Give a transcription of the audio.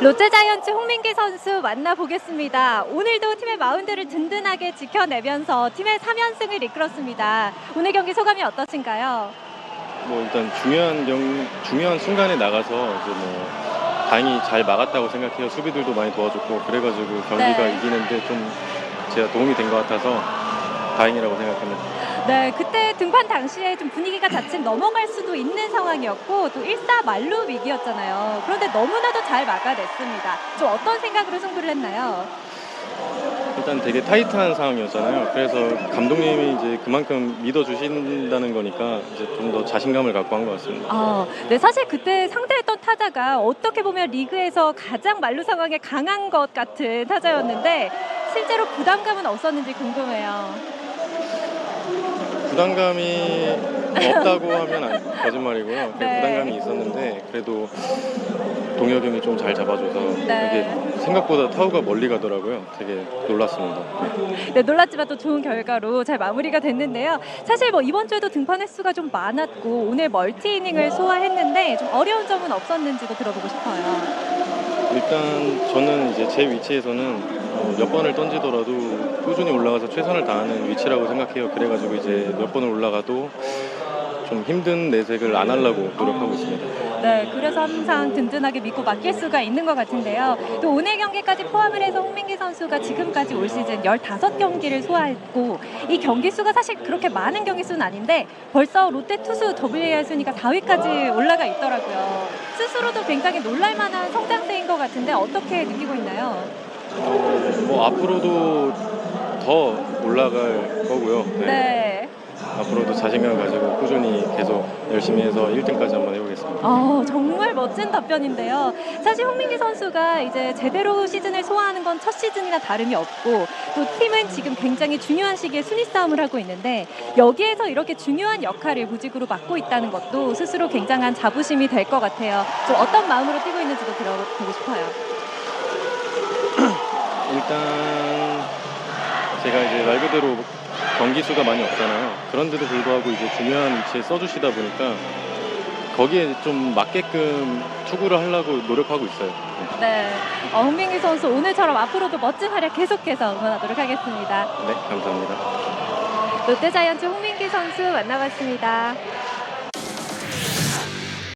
롯데자이언츠 홍민기 선수 만나보겠습니다. 오늘도 팀의 마운드를 든든하게 지켜내면서 팀의 3연승을 이끌었습니다. 오늘 경기 소감이 어떠신가요? 뭐 일단 중요한 경 중요한 순간에 나가서 이제 뭐 다행히 잘 막았다고 생각해요. 수비들도 많이 도와줬고 그래가지고 경기가 네. 이기는데 좀 제가 도움이 된 것 같아서 다행이라고 생각합니다. 네, 그때 등판 당시에 좀 분위기가 자칫 넘어갈 수도 있는 상황이었고 또 1사 만루 위기였잖아요. 그런데 너무나도 잘 막아냈습니다. 좀 어떤 생각으로 승부를 했나요? 일단 되게 타이트한 상황이었잖아요. 그래서 감독님이 이제 그만큼 믿어주신다는 거니까 이제 좀 더 자신감을 갖고 한 것 같습니다. 아, 네, 사실 그때 상대했던 타자가 어떻게 보면 리그에서 가장 만루 상황에 강한 것 같은 타자였는데 실제로 부담감은 없었는지 궁금해요. 부담감이 없다고 하면 안- 거짓말이고요. 그 네. 부담감이 있었는데 그래도 동혁 형이 좀 잘 잡아줘서 네. 이게 생각보다 타구가 멀리 가더라고요. 되게 놀랐습니다. 네, 놀랐지만 또 좋은 결과로 잘 마무리가 됐는데요. 사실 뭐 이번 주에도 등판 횟수가 좀 많았고 오늘 멀티 이닝을 소화했는데 좀 어려운 점은 없었는지도 들어보고 싶어요. 일단 저는 이제 제 위치에서는 어, 몇 번을 던지더라도 꾸준히 올라가서 최선을 다하는 위치라고 생각해요. 그래가지고 이제 몇 번을 올라가도 좀 힘든 내색을 안 하려고 노력하고 있습니다. 네, 그래서 항상 든든하게 믿고 맡길 수가 있는 것 같은데요. 또 오늘 경기까지 포함을 해서 홍민기 선수가 지금까지 올 시즌 15경기를 소화했고 이 경기 수가 사실 그렇게 많은 경기 수는 아닌데 벌써 롯데 투수 WAR 순위가 4위까지 올라가 있더라고요. 스스로도 굉장히 놀랄 만한 성장세인 것 같은데 어떻게 느끼고 있나요? 뭐 앞으로도 더 올라갈 거고요. 네. 네. 앞으로도 자신감 가지고 꾸준히 계속 열심히 해서 1등까지 한번 해보겠습니다. 어, 정말 멋진 답변인데요. 사실 홍민기 선수가 이제 제대로 시즌을 소화하는 건 첫 시즌이나 다름이 없고 또 팀은 지금 굉장히 중요한 시기에 순위 싸움을 하고 있는데 여기에서 이렇게 중요한 역할을 무직으로 맡고 있다는 것도 스스로 굉장한 자부심이 될 것 같아요. 좀 어떤 마음으로 뛰고 있는지도 들어보고 싶어요. 일단 제가 이제 말 그대로 경기 수가 많이 없잖아요. 그런데도 불구하고 이제 중요한 위치에 써주시다 보니까 거기에 좀 맞게끔 투구를 하려고 노력하고 있어요. 네. 어, 홍민기 선수 오늘처럼 앞으로도 멋진 활약 계속해서 응원하도록 하겠습니다. 네, 감사합니다. 롯데자이언츠 홍민기 선수 만나봤습니다.